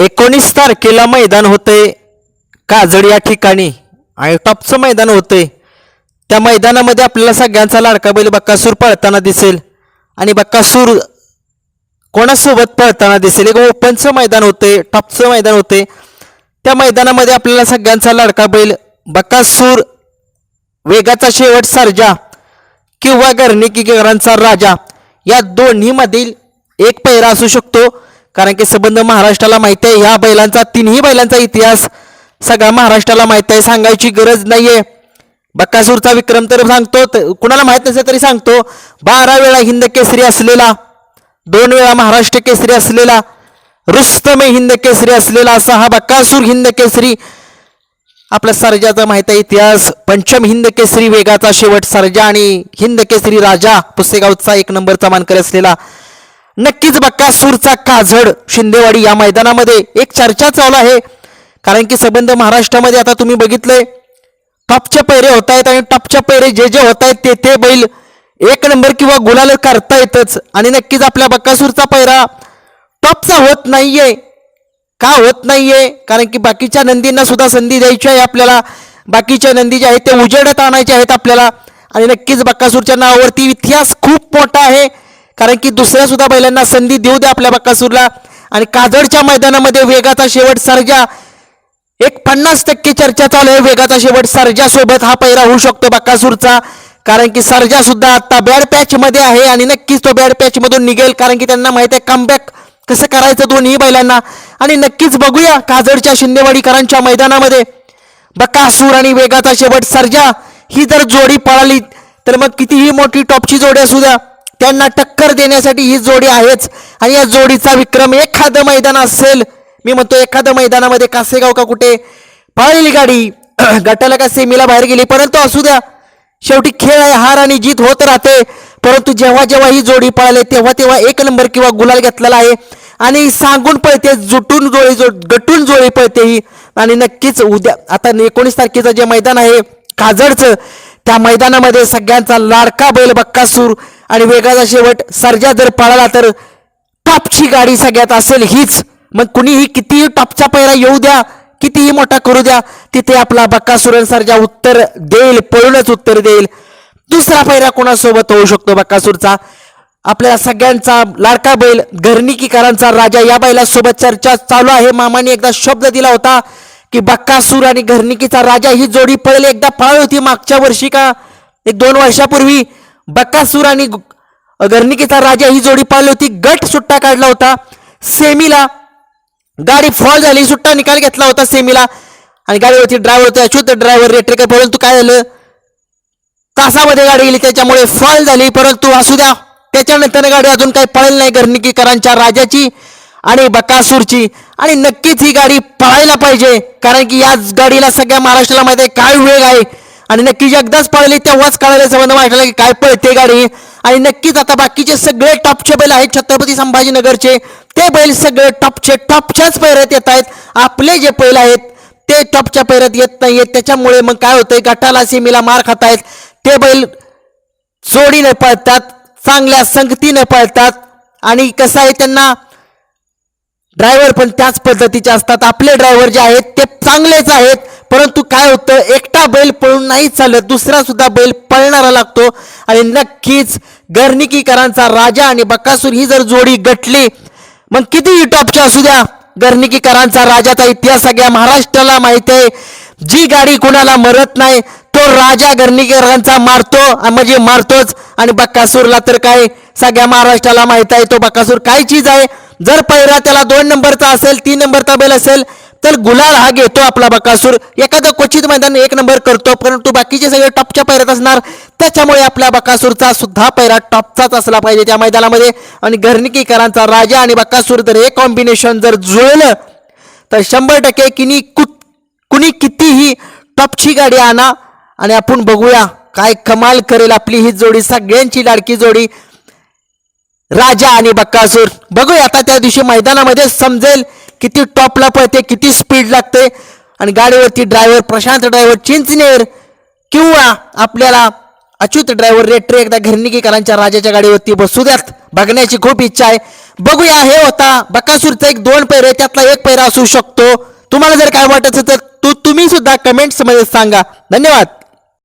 एकोणीस तारखेला मैदान होते काजड या ठिकाणी आणि टॉपचं मैदान होते त्या मैदानामध्ये आपल्याला सगळ्यांचा लाडका बैल बक्कासूर पळताना दिसेल. आणि बक्कासूर कोणासोबत पळताना दिसेल? एक ओपनचं मैदान होते टॉपचं मैदान होते त्या मैदानामध्ये आपल्याला सगळ्यांचा लाडका बैल बक्कासूर वेगाचा शेवट सर्जा किंवा गर्णिकीकरांचा राजा. या दोन्हीमधील एक पैरा असू शकतो. कारण की संबंध महाराष्ट्राला माहिती आहे ह्या बैलांचा तिन्ही बैलांचा इतिहास सगळा महाराष्ट्राला माहिती आहे सांगायची गरज नाहीये. बक्कासूरचा विक्रम तर सांगतो कुणाला माहीत नसेल तरी सांगतो. बारा वेळा हिंद केसरी असलेला दोन वेळा महाराष्ट्र केसरी असलेला रुस्तमे हिंद केसरी असलेला असा हा बक्कासूर हिंद केसरी. आपला सर्जाचा माहिती आहे इतिहास पंचम हिंद केसरी वेगाचा शेवट सर्जा आणि हिंद केसरी राजा पुसेगावचा एक नंबरचा मानकरी असलेला. नक्कीच बक्कासूरचा काझड शिंदेवाडी या मैदानामध्ये एक चर्चा चालू आहे. कारण की सबंध महाराष्ट्रामध्ये आता तुम्ही बघितलंय टॉपचे पैरे होत आहेत आणि टॉपच्या पैरे जे जे होत आहेत ते ते बैल एक नंबर किंवा गुलाल करता येतच आणि नक्कीच आपल्या बक्कासूरचा पैरा टॉपचा होत नाहीये. का होत नाहीये? कारण की बाकीच्या नंदींना सुद्धा संधी द्यायची आहे आपल्याला. बाकीच्या नंदी जे आहेत ते उजेडत आणायचे आहेत आपल्याला. आणि नक्कीच बक्कासूरच्या नावावरती इतिहास खूप मोठा आहे. कारण की दुसऱ्या सुद्धा बैलांना संधी देऊ द्या आपल्या बक्कासूरला आणि काजडच्या मैदानामध्ये वेगाचा शेवट सर्जा. एक पन्नास टक्के चर्चा चालू आहे. वेगाचा शेवट सर्जा सोबत हा पैरा होऊ शकतो बक्कासूरचा कारण की सर्जा सुद्धा आता बॅड पॅच मध्ये आहे आणि नक्कीच तो बॅड पॅच मधून निघेल. कारण की त्यांना माहिती आहे कमबॅक कसं करायचं दोन्ही बैलांना. आणि नक्कीच बघूया काजडच्या शिंदेवाडीकरांच्या मैदानामध्ये. बकासूर आणि वेगाचा शेवट सर्जा. ही जर जोडी पळाली तर मग कितीही मोठी टॉपची जोडी असू द्या. त्यांना टक्कर देण्यासाठी ही जोडी आहेच. आणि या जोडीचा विक्रम एखादं मैदान असेल. मी म्हणतो एखादं मैदानामध्ये कासेगाव का कुठे? पळालेली गाडी. गटाला का सेमीला बाहेर गेली? परंतु असू द्या. शेवटी खेळ आहे हार आणि जीत होत राहते. परंतु जेव्हा जेव्हा ही जोडी पळाले तेव्हा तेव्हा एक नंबर किंवा गुलाल घेतलेला आहे. आणि सांगून पळते जुटून जोडी जो गटून जोडी पळते ही. आणि नक्कीच उद्या आता एकोणीस तारखेचं जे मैदान आहे काजडचं त्या मैदानामध्ये सगळ्यांचा लाडका बैल बक्कासूर आणि वेगाचा शेवट सर्जा जर पळाला तर टॉपची गाडी सगळ्यात असेल हीच. मग कुणीही कितीही टॉपचा पैरा येऊ द्या कितीही मोठा करू द्या तिथे आपला बक्कासुरन सर्जा उत्तर देईल पळूनच उत्तर देईल. दुसरा पैरा कोणासोबत होऊ शकतो बक्कासूरचा? आपल्या सगळ्यांचा लाडका बैल घरणिकीकरांचा राजा या बैलासोबत चर्चा चालू आहे. मामाने एकदा शब्द दिला होता की बक्कासूर आणि घरणिकीचा राजा ही जोडी पळेल. एकदा पळाली होती मागच्या वर्षी का? एक दोन वर्षापूर्वी. बक्कासूर आणि ग- राजा ही जोडी पाहिली होती गट सुट्टा काढला होता. सेमीला गाडी फॉल झाली सुट्टा निकाल घेतला होता सेमीला. आणि गाडीवरती ड्रायव्हर होता अच्युत ड्रायव्हर रेट्रेकर परंतु काय झालं? तासामध्ये गाडी गेली त्याच्यामुळे फॉल झाली. परंतु असू द्या त्याच्यानंतर गाडी अजून काही पळेल नाही गर्णिकीकरांच्या राजाची आणि बकासूरची आणि नक्कीच ही गाडी पळायला पाहिजे कारण की याच गाडीला सगळ्या महाराष्ट्राला माहिती आहे काय वेग आहे. आणि नक्कीच एकदाच पळली. तेव्हाच कळायला संबंध वाटला की काय पळते गाडी. आणि नक्कीच आता बाकीचे सगळे टॉपचे बैल आहेत. छत्रपती संभाजीनगरचे. ते बैल सगळे टॉपचे टॉपच्याच पैऱ्यात येत आहेत. आपले जे बैल आहेत ते टॉपच्या पैऱ्यात येत नाहीयेत. त्याच्यामुळे मग काय होतंय? गटाला सीमेला मार खात आहेत ते बैल जोडीने पळतात चांगल्या संगतीने पळतात. आणि कसं आहे त्यांना? ड्रायव्हर पण त्याच पद्धतीचे असतात. आपले ड्रायव्हर जे आहेत ते चांगलेच आहेत. परंतु काय होतं एकटा बैल पळून नाही चालत दुसरा सुद्धा बैल पळणारा लागतो. आणि नक्कीच गर्निकीकरांचा राजा आणि बकासूर ही जर जोडी गटली मग किती टॉपच्या असू द्या. गर्निकीकरांचा राजाचा इतिहास सगळ्या महाराष्ट्राला माहिती आहे. जी गाडी कुणाला मरत नाही तो राजा गर्निकीकरांचा मारतो म्हणजे मारतोच. आणि बक्कासूरला तर काय सगळ्या महाराष्ट्राला माहीत आहे तो बक्कासूर काय चीज आहे. जर पहिला त्याला दोन नंबरचा असेल तीन नंबरचा बैल असेल तर गुलाल हा घेतो आपला बकासूर. एखादं क्वचित मैदान एक नंबर करतो परंतु बाकीचे सगळे टॉपच्या पैरात असणार. त्याच्यामुळे आपल्या बकासूरचा सुद्धा पैरा टॉपचाच असला पाहिजे त्या मैदानामध्ये. आणि घरणिकीकरांचा राजा आणि बकासूर जर हे कॉम्बिनेशन जर जुळलं तर शंभर टक्के किनी कुठ कुणी कितीही टॉपची गाडी आणा. आणि आपण बघूया काय कमाल करेल आपली ही जोडी सगळ्यांची लाडकी जोडी. राजा आणि बक्कासूर बघूया आता त्या दिवशी मैदानामध्ये समजेल किती टॉपला पळते किती स्पीड लागते. आणि गाडीवरती ड्रायव्हर प्रशांत ड्रायव्हर चिंचनेर किंवा आपल्याला अच्युत ड्रायव्हर रेट्रे एकदा घरणिकीकरांच्या राजाच्या गाडीवरती बसू द्यात. बघण्याची खूप इच्छा आहे. बघूया हे होता बकासूरचा एक दोन पैरे त्यातला एक पैरा असू शकतो. तुम्हाला जर काय वाटायचं तर तू तुम्ही सुद्धा कमेंट्समध्ये सांगा. धन्यवाद.